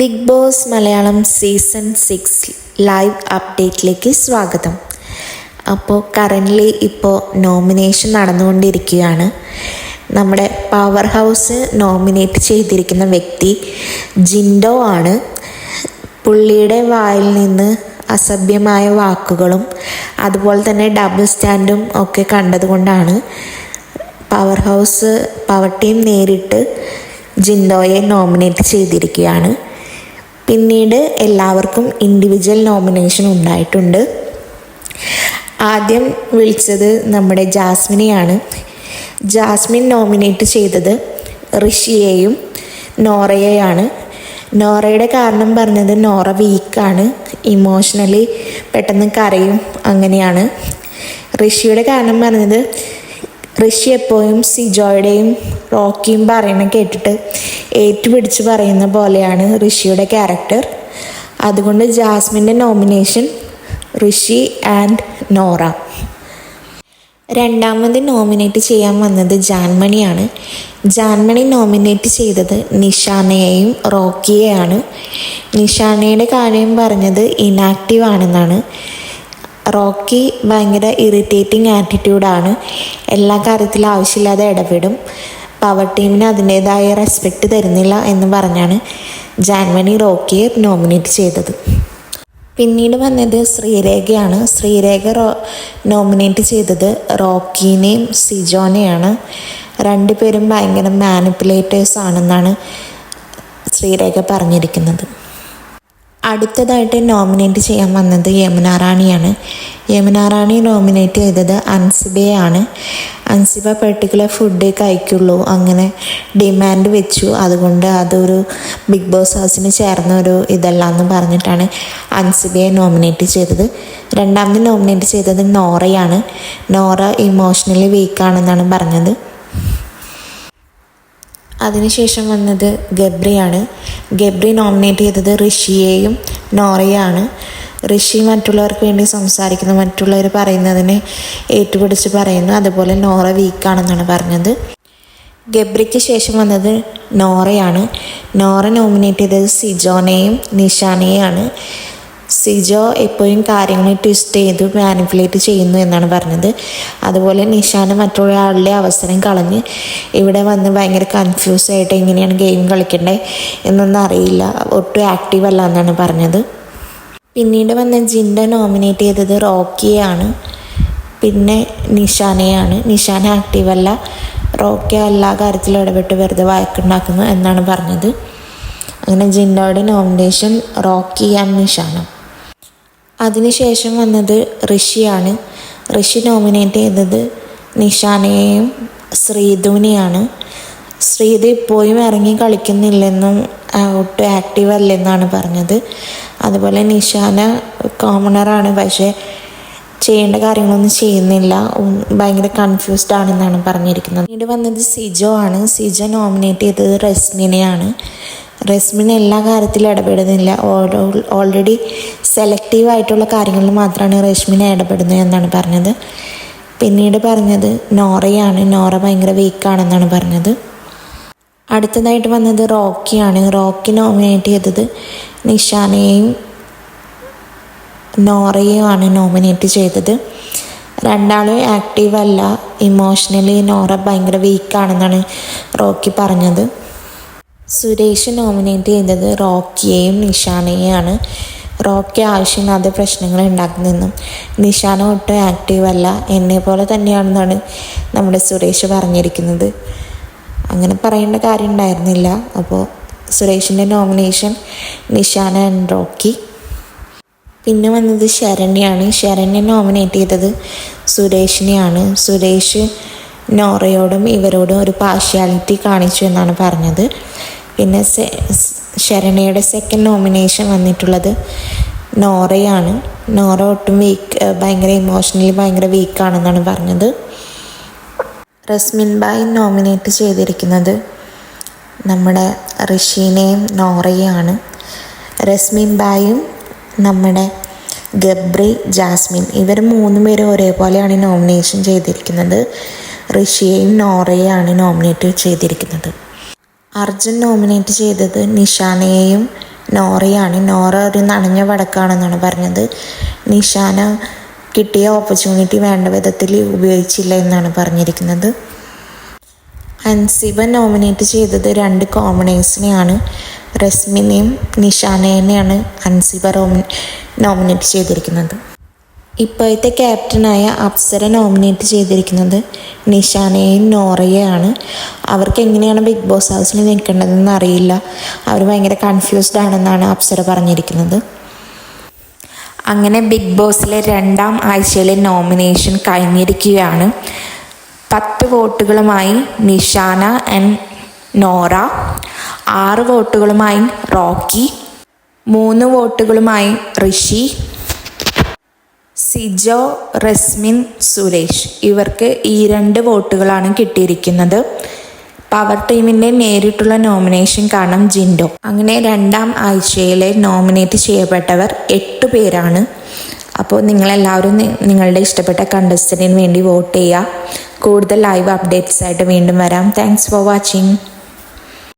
Big Boss Malayalam season six live അപ്ഡേറ്റിലേക്ക് സ്വാഗതം. അപ്പോൾ currently ഇപ്പോൾ നോമിനേഷൻ നടന്നുകൊണ്ടിരിക്കുകയാണ്. നമ്മുടെ പവർ ഹൗസ് നോമിനേറ്റ് ചെയ്തിരിക്കുന്ന വ്യക്തി ജിൻഡോ ആണ്. പുള്ളിയുടെ വായിൽ നിന്ന് അസഭ്യമായ വാക്കുകളും അതുപോലെ തന്നെ ഡബിൾ സ്റ്റാൻഡും ഒക്കെ കണ്ടതുകൊണ്ടാണ് പവർ ഹൗസ് പവർ ടീം നേരിട്ട് ജിൻഡോയെ നോമിനേറ്റ് ചെയ്തിരിക്കുകയാണ്. പിന്നീട് എല്ലാവർക്കും ഇൻഡിവിജ്വൽ നോമിനേഷൻ ഉണ്ടായിട്ടുണ്ട്. ആദ്യം വിളിച്ചത് നമ്മുടെ ജാസ്മിനെയാണ്. ജാസ്മിൻ നോമിനേറ്റ് ചെയ്തത് ഋഷിയെയും നോറയെയാണ്. നോറയുടെ കാരണം പറഞ്ഞത് നോറ വീക്കാണ് ഇമോഷണലി പെട്ടെന്ന് കരയും അങ്ങനെയാണ്. ഋഷിയുടെ കാരണം പറഞ്ഞത് ഋഷി എപ്പോഴും സിജോയുടെയും റോക്കിയും പറയണ കേട്ടിട്ട് ഏറ്റുപിടിച്ച് പറയുന്ന പോലെയാണ് ഋഷിയുടെ ക്യാരക്ടർ. അതുകൊണ്ട് ജാസ്മിന്റെ നോമിനേഷൻ ഋഷി ആൻഡ് നോറ. രണ്ടാമത് നോമിനേറ്റ് ചെയ്യാൻ വന്നത് ജാൻമണിയാണ്. ജാൻമണി നോമിനേറ്റ് ചെയ്തത് നിഷാനയെയും റോക്കിയെയാണ്. നിഷാനയുടെ കാര്യം പറഞ്ഞത് ഇനാക്റ്റീവ് ആണെന്നാണ്. റോക്കി ഭയങ്കര ഇറിറ്റേറ്റിംഗ് ആറ്റിറ്റ്യൂഡാണ് എല്ലാ കാര്യത്തിലും ആവശ്യമില്ലാതെ ഇടപെടും. പവർ ടീമിന് അതിന്റേതായ റെസ്പെക്റ്റ് തരുന്നില്ല എന്ന് പറഞ്ഞാണ് ജാൻമണി റോക്കിയെ നോമിനേറ്റ് ചെയ്തത്. പിന്നീട് വന്നത് ശ്രീരേഖയാണ്. ശ്രീരേഖ റോ നോമിനേറ്റ് ചെയ്തത് റോക്കീനെയും സിജോനെയാണ്. രണ്ടുപേരും ഭയങ്കര മാനിപ്പുലേറ്റേഴ്സ് ആണെന്നാണ് ശ്രീരേഖ പറഞ്ഞിരിക്കുന്നത്. അടുത്തതായിട്ട് നോമിനേറ്റ് ചെയ്യാൻ വന്നത് യമുന റാണിയാണ്. യമുന റാണി നോമിനേറ്റ് ചെയ്തത് അൻസിബയാണ്. അൻസിബ പെർട്ടിക്കുലർ ഫുഡ് കഴിക്കുള്ളൂ അങ്ങനെ ഡിമാൻഡ് വെച്ചു. അതുകൊണ്ട് അതൊരു ബിഗ് ബോസ് ഹൗസിന് ചേർന്ന ഒരു ഇതല്ല എന്ന് പറഞ്ഞിട്ടാണ് അൻസിബയെ നോമിനേറ്റ് ചെയ്തത്. രണ്ടാമത് നോമിനേറ്റ് ചെയ്തത് നോറയാണ്. നോറ ഇമോഷണലി വീക്കാണെന്നാണ് പറഞ്ഞത്. അതിനുശേഷം വന്നത് ഗബ്രിയാണ്. ഗബ്രി നോമിനേറ്റ് ചെയ്തത് ഋഷിയെയും നോറയാണ് ഋഷി മറ്റുള്ളവർക്ക് വേണ്ടി സംസാരിക്കുന്നു മറ്റുള്ളവർ പറയുന്നതിനെ ഏറ്റുപിടിച്ച് പറയുന്നു. അതുപോലെ നോറ വീക്കാണെന്നാണ് പറഞ്ഞത്. ഗബ്രിക്ക് ശേഷം വന്നത് നോറയാണ്. നോറ നോമിനേറ്റ് ചെയ്തത് സിജോനെയും നിഷാനെയാണ് സിജോ എപ്പോഴും കാര്യങ്ങൾ ട്വിസ്റ്റ് ചെയ്ത് മാനിപ്പുലേറ്റ് ചെയ്യുന്നു എന്നാണ് പറഞ്ഞത്. അതുപോലെ നിഷാന് മറ്റൊരാളുടെ അവസരം കളഞ്ഞ് ഇവിടെ വന്ന് ഭയങ്കര കൺഫ്യൂസ് ആയിട്ട് എങ്ങനെയാണ് ഗെയിം കളിക്കേണ്ടത് എന്നൊന്നും അറിയില്ല. ഒട്ടും ആക്റ്റീവ് അല്ല എന്നാണ് പറഞ്ഞത്. പിന്നീട് വന്ന ജിൻഡ നോമിനേറ്റ് ചെയ്തത് റോക്കിയാണ് പിന്നെ നിഷാനയാണ്. നിഷാന ആക്റ്റീവ് അല്ല. റോക്കി എല്ലാ കാര്യത്തിലും ഇടപെട്ട് വെറുതെ വഴക്കുണ്ടാക്കുന്നു എന്നാണ് പറഞ്ഞത്. അങ്ങനെ ജിൻഡോയുടെ നോമിനേഷൻ റോക്കി ആൻഡ് നിഷാന അതിനുശേഷം വന്നത് ഋഷിയാണ്. ഋഷി നോമിനേറ്റ് ചെയ്തത് നിഷാനയെയും ശ്രീധുവിനെയാണ്. ശ്രീധു ഇപ്പോഴും ഇറങ്ങി കളിക്കുന്നില്ലെന്നും ഒട്ടും ആക്റ്റീവ് അല്ലെന്നാണ് പറഞ്ഞത്. അതുപോലെ നിഷാന കോമണറാണ് പക്ഷേ ചെയ്യേണ്ട കാര്യങ്ങളൊന്നും ചെയ്യുന്നില്ല. ഭയങ്കര കൺഫ്യൂസ്ഡ് ആണെന്നാണ് പറഞ്ഞിരിക്കുന്നത്. പിന്നീട് വന്നത് സിജോ ആണ്. സിജോ നോമിനേറ്റ് ചെയ്തത് റസ്മിനെയാണ്. റസ്മിൻ എല്ലാ കാര്യത്തിലും ഇടപെടുന്നില്ല. ഓൾറെഡി സെലക്റ്റീവ് ആയിട്ടുള്ള കാര്യങ്ങളിൽ മാത്രമാണ് റസ്മിനെ ഇടപെടുന്നത് എന്നാണ് പറഞ്ഞത്. പിന്നീട് പറഞ്ഞത് നോറയാണ്. നോറ ഭയങ്കര വീക്കാണെന്നാണ് പറഞ്ഞത്. അടുത്തതായിട്ട് വന്നത് റോക്കിയാണ്. റോക്കി നോമിനേറ്റ് ചെയ്തത് നിഷാനയെയും നോറയെയുമാണ് നോമിനേറ്റ് ചെയ്തത്. രണ്ടാളും ആക്റ്റീവ് അല്ല. ഇമോഷണലി നോറ ഭയങ്കര വീക്കാണെന്നാണ് റോക്കി പറഞ്ഞത്. സുരേഷ് നോമിനേറ്റ് ചെയ്തത് റോക്കിയെയും നിഷാനയെയാണ് റോക്കി ആവശ്യമില്ലാതെ പ്രശ്നങ്ങൾ ഉണ്ടാക്കുന്നെന്നും നിഷാന ഒട്ടും ആക്റ്റീവ് അല്ല. എന്നെ പോലെ തന്നെയാണെന്നാണ് നമ്മുടെ സുരേഷ് പറഞ്ഞിരിക്കുന്നത്. അങ്ങനെ പറയേണ്ട കാര്യം ഉണ്ടായിരുന്നില്ല. അപ്പോൾ സുരേഷിന്റെ നോമിനേഷൻ നിഷാന ആൻഡ് റോക്കി. പിന്നെ വന്നത് ശരണ്യാണ്. ശരണ്യ നോമിനേറ്റ് ചെയ്തത് സുരേഷിനെയാണ്. സുരേഷ് നോറയോടും ഇവരോടും ഒരു പാർഷ്യാലിറ്റി കാണിച്ചു എന്നാണ് പറഞ്ഞത്. പിന്നെ ശരണ്യയുടെ സെക്കൻഡ് നോമിനേഷൻ വന്നിട്ടുള്ളത് നോറയാണ്. നോറ ഒട്ടും വീക്ക് ഭയങ്കര ഇമോഷണലി ഭയങ്കര വീക്കാണെന്നാണ് പറഞ്ഞത്. റസ്മിൻ ബായ് നോമിനേറ്റ് ചെയ്തിരിക്കുന്നത് നമ്മുടെ ഋഷീനെയും നോറയെയാണ്. റസ്മിൻ ബായും നമ്മുടെ ഗബ്രി ജാസ്മിൻ ഇവർ മൂന്ന് പേരും ഒരേപോലെയാണ് നോമിനേഷൻ ചെയ്തിരിക്കുന്നത്. ഋഷിയെയും നോറയെയാണ് നോമിനേറ്റ് ചെയ്തിരിക്കുന്നത്. അർജുൻ നോമിനേറ്റ് ചെയ്തത് നിഷാനയെയും നോറയാണ്. നോറ ഒരു നനഞ്ഞ വടക്കാണെന്നാണ് പറഞ്ഞത്. നിഷാന കിട്ടിയ ഓപ്പർച്യൂണിറ്റി വേണ്ട വിധത്തിൽ ഉപയോഗിച്ചില്ല എന്നാണ് പറഞ്ഞിരിക്കുന്നത്. അൻസിബ നോമിനേറ്റ് ചെയ്തത് രണ്ട് കോമണേഴ്സിനെയാണ് റസ്മിനെയും നിഷാനേനെയാണ് അൻസിബ നോമിനേറ്റ് ചെയ്തിരിക്കുന്നത്. ഇപ്പോഴത്തെ ക്യാപ്റ്റനായ അപ്സര നോമിനേറ്റ് ചെയ്തിരിക്കുന്നത് നിഷാനയും നോറയെയാണ്. അവർക്ക് എങ്ങനെയാണ് ബിഗ് ബോസ് ഹൗസിൽ നിൽക്കേണ്ടതെന്ന് അറിയില്ല. അവർ ഭയങ്കര കൺഫ്യൂസ്ഡ് ആണെന്നാണ് അപ്സര പറഞ്ഞിരിക്കുന്നത്. അങ്ങനെ ബിഗ് ബോസിലെ രണ്ടാം ആഴ്ചയിലെ നോമിനേഷൻ കഴിഞ്ഞിരിക്കുകയാണ്. പത്ത് വോട്ടുകളുമായി നിഷാന ആൻഡ് നോറ ആറ് വോട്ടുകളുമായി റോക്കി മൂന്ന് വോട്ടുകളുമായി ഋഷി സിജോ റസ്മിൻ സുരേഷ് ഇവർക്ക് ഈ രണ്ട് വോട്ടുകളാണ് കിട്ടിയിരിക്കുന്നത്. പവർ ടീമിന്റെ നേരിട്ടുള്ള നോമിനേഷൻ കാരണം ജിൻഡോ. അങ്ങനെ രണ്ടാം ആഴ്ചയിലെ നോമിനേറ്റ് ചെയ്യപ്പെട്ടവർ എട്ട് പേരാണ്. അപ്പോൾ നിങ്ങളെല്ലാവരും നിങ്ങളുടെ ഇഷ്ടപ്പെട്ട കണ്ടസ്റ്റന്റിന് വേണ്ടി വോട്ട് ചെയ്യുക. കൂടുതൽ ലൈവ് അപ്ഡേറ്റ്സ് ആയിട്ട് വീണ്ടും വരാം. Thanks for watching